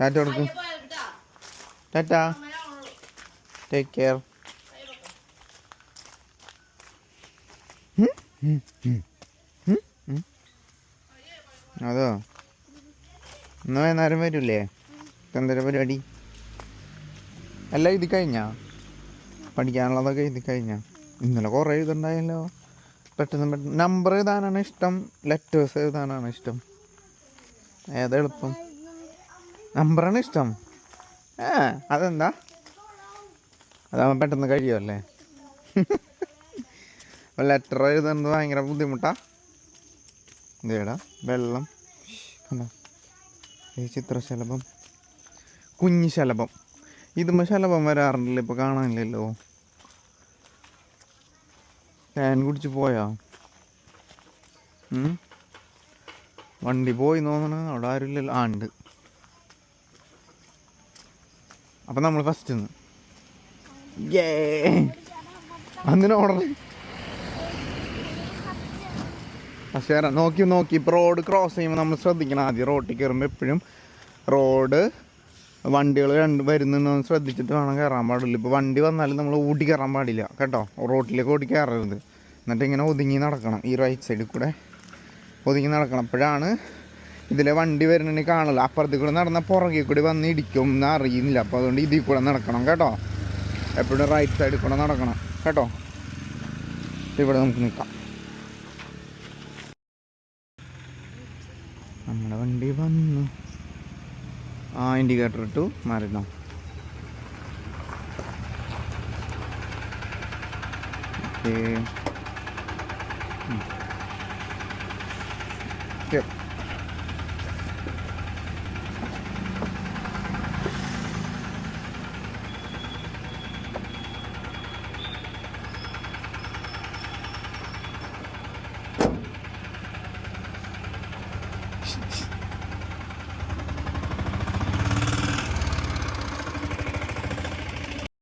ടാറ്റ കൊടുക്കും Tata take care അതോ? ഇന്ന് വൈകുന്നേരം വരൂലേ? എന്തൊരു പരിപാടി? അല്ല എഴുതി കഴിഞ്ഞാ? പഠിക്കാനുള്ളതൊക്കെ എഴുതി കഴിഞ്ഞാ? ഇന്നലെ കുറേ എഴുതുണ്ടായല്ലോ. പെട്ടെന്ന് പെട്ടെന്ന്. നമ്പർ എഴുതാനാണ് ഇഷ്ടം. ലെറ്റേഴ്സ് എഴുതാനാണ് ഇഷ്ടം. ഏതാ എളുപ്പം? നമ്പറാണ് ഇഷ്ടം. ഏ അതെന്താ? അതാ പെട്ടെന്ന് കഴിയുമല്ലേ ലെറ്റർ എഴുതുന്നത് ഭയങ്കര ബുദ്ധിമുട്ടാ. എന്തേടാ വെള്ളം. ഈ ചിത്രശലഭം. കുഞ്ഞു ശലഭം. ഇതുമ്പോൾ ശലഭം വരാറുണ്ടല്ലോ ഇപ്പോൾ കാണാനില്ലല്ലോ. ഫാൻ കുടിച്ച് പോയാ? വണ്ടി പോയി തോന്നണ അവിടെ ആരുമില്ലല്ലോ. ആ ഉണ്ട്. അപ്പം നമ്മൾ ഫസ്റ്റ് നിന്ന് അന്നിന് ഓർഡർ പക്ഷേ നോക്കി നോക്കി. ഇപ്പോൾ റോഡ് ക്രോസ് ചെയ്യുമ്പോൾ നമ്മൾ ശ്രദ്ധിക്കണം. ആദ്യം റോട്ടിൽ കയറുമ്പോൾ എപ്പോഴും റോഡ് വണ്ടികൾ രണ്ട് വരുന്നുണ്ടെന്ന് ശ്രദ്ധിച്ചിട്ട് വേണം കയറാൻ പാടുള്ളൂ ഇപ്പോൾ വണ്ടി വന്നാലും നമ്മൾ ഓടി കയറാൻ പാടില്ല കേട്ടോ. റോട്ടിലേക്ക് ഓടി കയറരുത് എന്നിട്ട് ഇങ്ങനെ ഒതുങ്ങി നടക്കണം. ഈ റൈറ്റ് സൈഡിൽ കൂടെ ഒതുങ്ങി നടക്കണം. അപ്പോഴാണ് ഇതിലെ വണ്ടി വരുന്നുണ്ടെങ്കിൽ കാണില്ല അപ്പുറത്തിൽ കൂടെ നടന്ന പുറകിൽ കൂടി വന്ന് ഇടിക്കും എന്ന് അറിയുന്നില്ല. അപ്പോൾ അതുകൊണ്ട് ഇതിൽ കൂടെ നടക്കണം കേട്ടോ. എപ്പോഴും റൈറ്റ് സൈഡിൽ കൂടെ നടക്കണം കേട്ടോ. ഇവിടെ നമുക്ക് നിൽക്കാം. നമ്മുടെ വണ്ടി വന്നു. ആ ഇൻഡിക്കേറ്റർ ഇട്ടു. മാറിയിരുന്നോ ഓക്കേ.